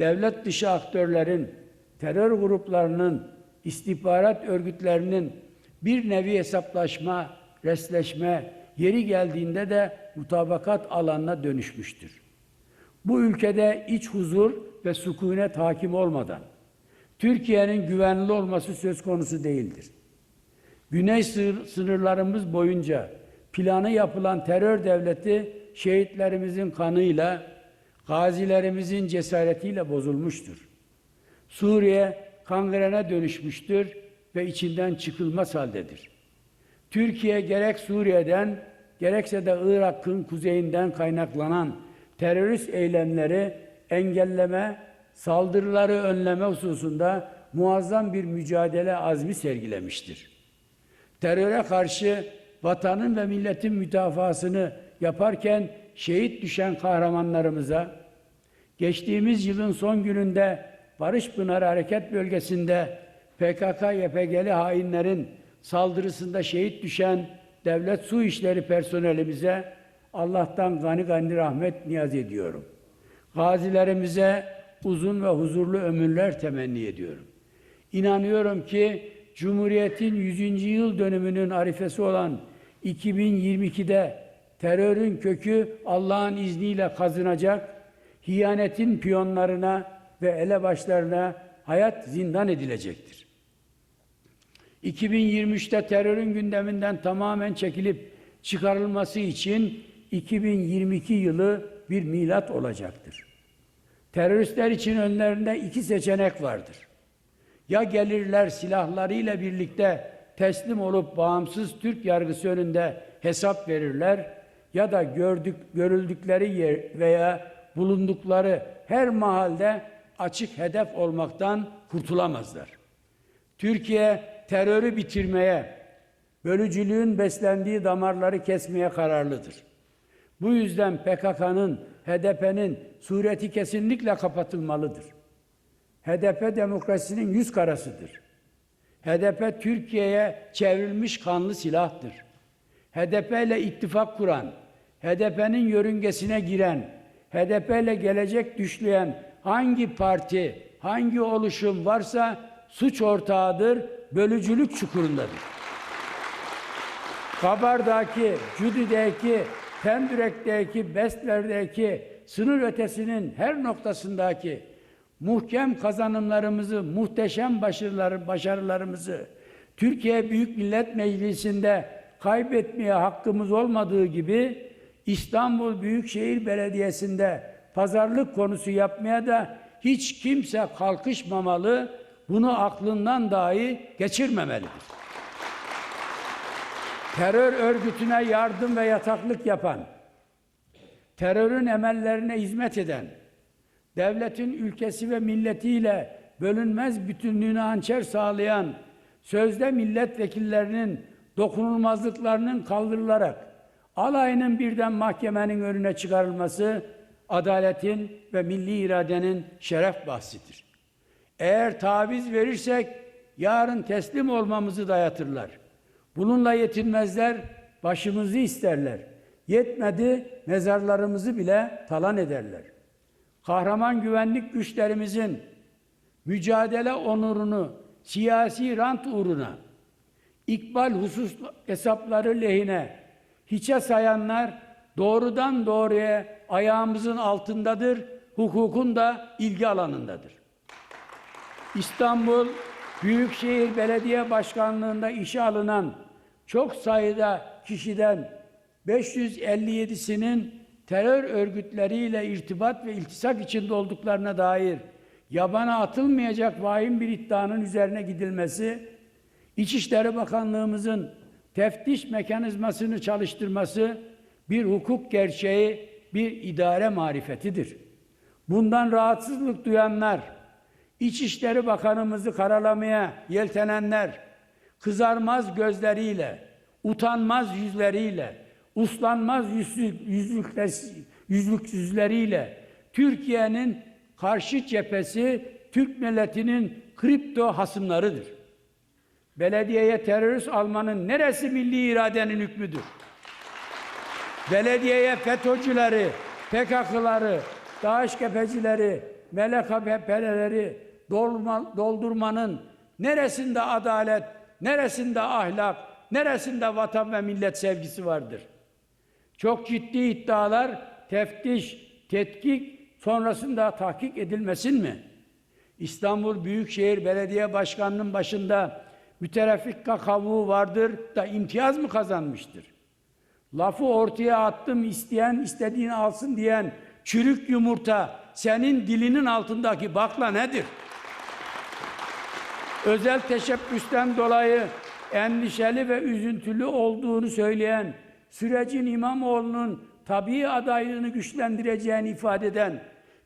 devlet dışı aktörlerin, terör gruplarının, istihbarat örgütlerinin bir nevi hesaplaşma, resleşme, yeri geldiğinde de mutabakat alanına dönüşmüştür. Bu ülkede iç huzur ve sükunet hakim olmadan Türkiye'nin güvenli olması söz konusu değildir. Güney sınır- sınırlarımız boyunca planı yapılan terör devleti şehitlerimizin kanıyla, gazilerimizin cesaretiyle bozulmuştur. Suriye kangrene dönüşmüştür ve içinden çıkılmaz haldedir. Türkiye gerek Suriye'den gerekse de Irak'ın kuzeyinden kaynaklanan terörist eylemleri engelleme, saldırıları önleme hususunda muazzam bir mücadele azmi sergilemiştir. Teröre karşı vatanın ve milletin müdafasını yaparken şehit düşen kahramanlarımıza, geçtiğimiz yılın son gününde Barış Pınarı Hareket Bölgesi'nde PKK-YPG'li hainlerin saldırısında şehit düşen devlet su işleri personelimize Allah'tan gani gani rahmet niyaz ediyorum. Gazilerimize uzun ve huzurlu ömürler temenni ediyorum. İnanıyorum ki Cumhuriyet'in 100. yıl dönümünün arifesi olan 2022'de terörün kökü Allah'ın izniyle kazınacak, hiyanetin piyonlarına ve elebaşlarına hayat zindan edilecektir. 2023'te terörün gündeminden tamamen çekilip çıkarılması için 2022 yılı bir milat olacaktır. Teröristler için önlerinde iki seçenek vardır. Ya gelirler silahlarıyla birlikte teslim olup bağımsız Türk yargısı önünde hesap verirler ya da gördük görüldükleri yer veya bulundukları her mahalde açık hedef olmaktan kurtulamazlar. Türkiye terörü bitirmeye, bölücülüğün beslendiği damarları kesmeye kararlıdır. Bu yüzden PKK'nın, HDP'nin sureti kesinlikle kapatılmalıdır. HDP demokrasinin yüz karasıdır. HDP Türkiye'ye çevrilmiş kanlı silahtır. HDP ile ittifak kuran, HDP'nin yörüngesine giren, HDP ile gelecek düşleyen hangi parti, hangi oluşum varsa suç ortağıdır, bölücülük çukurundadır. Kabardaki, Cüdi'deki, Pendürek'teki, Bestler'deki, sınır ötesinin her noktasındaki muhkem kazanımlarımızı, muhteşem başarıları, başarılarımızı Türkiye Büyük Millet Meclisi'nde kaybetmeye hakkımız olmadığı gibi İstanbul Büyükşehir Belediyesi'nde pazarlık konusu yapmaya da hiç kimse kalkışmamalı, bunu aklından dahi geçirmemelidir. Terör örgütüne yardım ve yataklık yapan, terörün emellerine hizmet eden, devletin ülkesi ve milletiyle bölünmez bütünlüğünü hançer sağlayan sözde milletvekillerinin dokunulmazlıklarının kaldırılarak alayının birden mahkemenin önüne çıkarılması adaletin ve milli iradenin şeref bahsidir. Eğer taviz verirsek yarın teslim olmamızı dayatırlar. Bununla yetinmezler, başımızı isterler. Yetmedi mezarlarımızı bile talan ederler. Kahraman güvenlik güçlerimizin mücadele onurunu siyasi rant uğruna ikbal husus hesapları lehine hiçe sayanlar doğrudan doğruya ayağımızın altındadır, hukukun da ilgi alanındadır. İstanbul Büyükşehir Belediye Başkanlığı'nda işe alınan çok sayıda kişiden 557'sinin terör örgütleriyle irtibat ve iltisak içinde olduklarına dair yabana atılmayacak vahim bir iddianın üzerine gidilmesi, İçişleri Bakanlığımızın teftiş mekanizmasını çalıştırması bir hukuk gerçeği, bir idare marifetidir. Bundan rahatsızlık duyanlar, İçişleri Bakanımızı karalamaya yeltenenler, kızarmaz gözleriyle, utanmaz yüzleriyle, uslanmaz yüzlük, yüzlükler, yüzlüksüzleriyle Türkiye'nin karşı cephesi Türk milletinin kripto hasımlarıdır. Belediyeye terörist almanın neresi milli iradenin hükmüdür? Belediyeye FETÖ'cüleri, PKK'ları, DAEŞ kefecileri, melekapeleri dolma, doldurmanın neresinde adalet, neresinde ahlak, neresinde vatan ve millet sevgisi vardır? Çok ciddi iddialar teftiş, tetkik sonrasında tahkik edilmesin mi? İstanbul Büyükşehir Belediye Başkanı'nın başında mütereffikka kavuğu vardır da imtiyaz mı kazanmıştır? Lafı ortaya attım isteyen istediğini alsın diyen çürük yumurta senin dilinin altındaki bakla nedir? Özel teşebbüsten dolayı endişeli ve üzüntülü olduğunu söyleyen sürecin İmamoğlu'nun tabii adaylığını güçlendireceğini ifade eden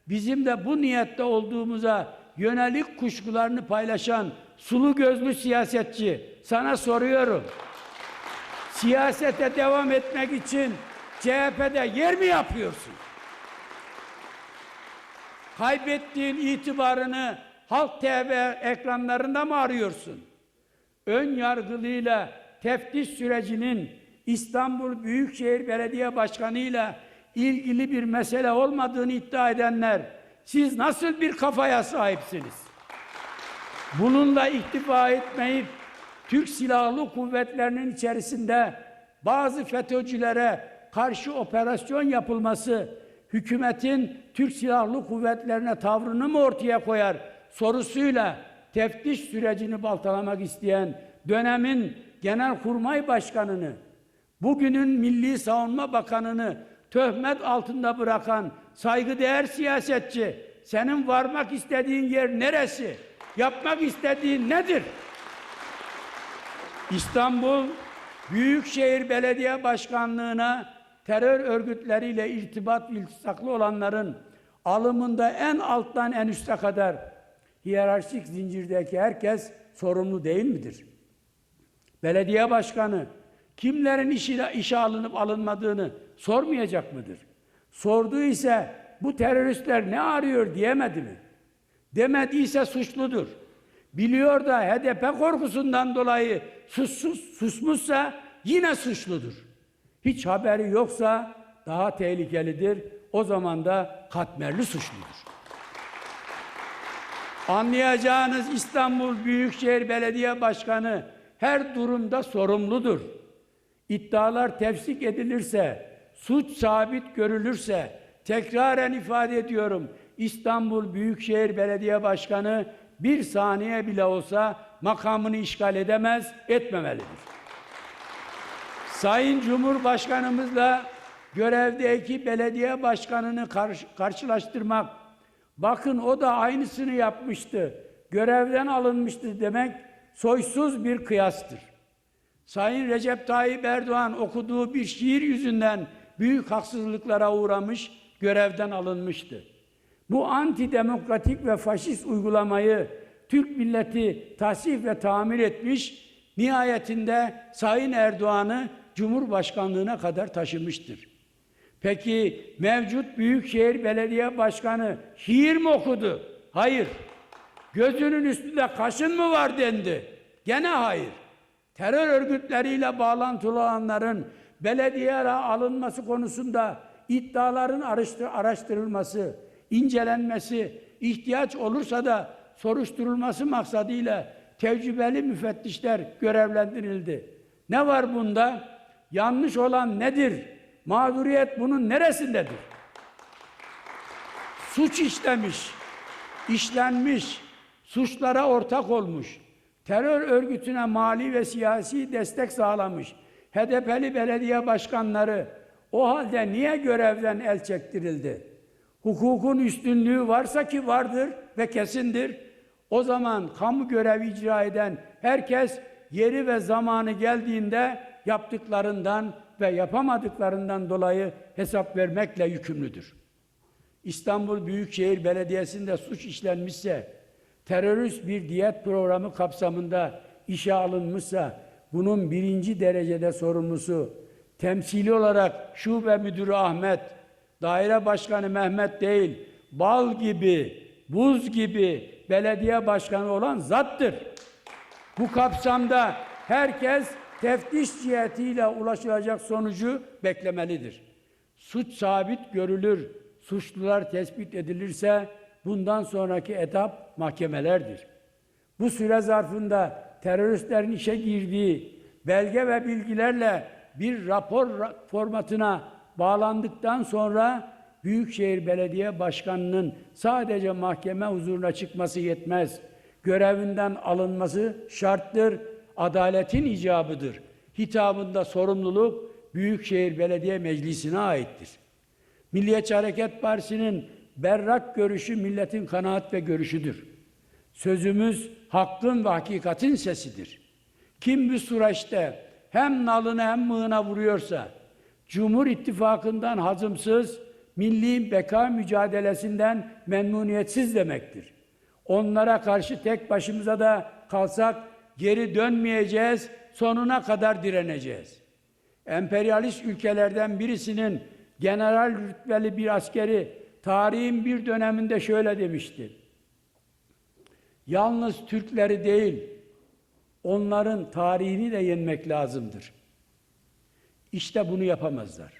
bizim de bu niyette olduğumuza yönelik kuşkularını paylaşan sulu gözlü siyasetçi sana soruyorum. Siyasete devam etmek için CHP'de yer mi yapıyorsun? Kaybettiğin itibarını Halk TV ekranlarında mı arıyorsun? Ön yargılıyla teftiş sürecinin İstanbul Büyükşehir Belediye Başkanı ile ilgili bir mesele olmadığını iddia edenler siz nasıl bir kafaya sahipsiniz? Bununla iktifa etmeyip Türk Silahlı Kuvvetlerinin içerisinde bazı FETÖ'cülere karşı operasyon yapılması hükümetin Türk Silahlı Kuvvetlerine tavrını mı ortaya koyar sorusuyla teftiş sürecini baltalamak isteyen dönemin Genelkurmay Başkanı'nı bugünün Milli Savunma Bakanı'nı töhmet altında bırakan saygıdeğer siyasetçi senin varmak istediğin yer neresi? Yapmak istediğin nedir? İstanbul Büyükşehir Belediye Başkanlığı'na terör örgütleriyle irtibat iltisaklı olanların alımında en alttan en üste kadar hiyerarşik zincirdeki herkes sorumlu değil midir? Belediye başkanı kimlerin işine, işe alınıp alınmadığını sormayacak mıdır? Sorduğu ise bu teröristler ne arıyor diyemedi mi? Demediyse suçludur. Biliyor da HDP korkusundan dolayı sussuz, susmuşsa yine suçludur. Hiç haberi yoksa daha tehlikelidir. O zaman da katmerli suçludur. Anlayacağınız İstanbul Büyükşehir Belediye Başkanı her durumda sorumludur. İddialar tefsik edilirse, suç sabit görülürse, tekraren ifade ediyorum, İstanbul Büyükşehir Belediye Başkanı bir saniye bile olsa makamını işgal edemez, etmemelidir. Sayın Cumhurbaşkanımızla görevdeki belediye başkanını karşı, karşılaştırmak, bakın o da aynısını yapmıştı, görevden alınmıştı demek soysuz bir kıyastır. Sayın Recep Tayyip Erdoğan okuduğu bir şiir yüzünden büyük haksızlıklara uğramış, görevden alınmıştı. Bu antidemokratik ve faşist uygulamayı Türk milleti tasvip ve tamir etmiş, nihayetinde Sayın Erdoğan'ı Cumhurbaşkanlığına kadar taşımıştır. Peki mevcut Büyükşehir Belediye Başkanı şiir mi okudu? Hayır. Gözünün üstünde kaşın mı var dendi? Gene hayır. Terör örgütleriyle bağlantılı olanların belediyeye alınması konusunda iddiaların araştırılması, incelenmesi, ihtiyaç olursa da soruşturulması maksadıyla tecrübeli müfettişler görevlendirildi. Ne var bunda? Yanlış olan nedir? Mağduriyet bunun neresindedir? Suç işlemiş, işlenmiş, suçlara ortak olmuş, terör örgütüne mali ve siyasi destek sağlamış, HDP'li belediye başkanları o halde niye görevden el çektirildi? Hukukun üstünlüğü varsa ki vardır ve kesindir. O zaman kamu görevi icra eden herkes yeri ve zamanı geldiğinde yaptıklarından ve yapamadıklarından dolayı hesap vermekle yükümlüdür. İstanbul Büyükşehir Belediyesi'nde suç işlenmişse, terörist bir diyet programı kapsamında işe alınmışsa, bunun birinci derecede sorumlusu, temsili olarak şube müdürü Ahmet, daire başkanı Mehmet değil, bal gibi, buz gibi belediye başkanı olan zattır. Bu kapsamda herkes teftiş cihetiyle ulaşılacak sonucu beklemelidir. Suç sabit görülür, suçlular tespit edilirse bundan sonraki etap mahkemelerdir. Bu süre zarfında teröristlerin işe girdiği belge ve bilgilerle bir rapor ra- formatına bağlandıktan sonra Büyükşehir Belediye Başkanı'nın sadece mahkeme huzuruna çıkması yetmez. Görevinden alınması şarttır, adaletin icabıdır. Hitabında sorumluluk Büyükşehir Belediye Meclisi'ne aittir. Milliyetçi Hareket Partisi'nin berrak görüşü milletin kanaat ve görüşüdür. Sözümüz hakkın ve hakikatin sesidir. Kim bu süreçte hem nalını hem mığına vuruyorsa, Cumhur İttifakı'ndan hazımsız, milli beka mücadelesinden memnuniyetsiz demektir. Onlara karşı tek başımıza da kalsak geri dönmeyeceğiz, sonuna kadar direneceğiz. Emperyalist ülkelerden birisinin general rütbeli bir askeri tarihin bir döneminde şöyle demişti. Yalnız Türkleri değil, onların tarihini de yenmek lazımdır. İşte bunu yapamazlar.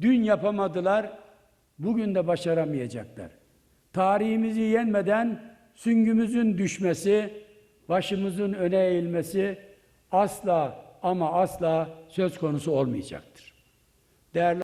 Dün yapamadılar, bugün de başaramayacaklar. Tarihimizi yenmeden süngümüzün düşmesi, başımızın öne eğilmesi asla ama asla söz konusu olmayacaktır. Değerli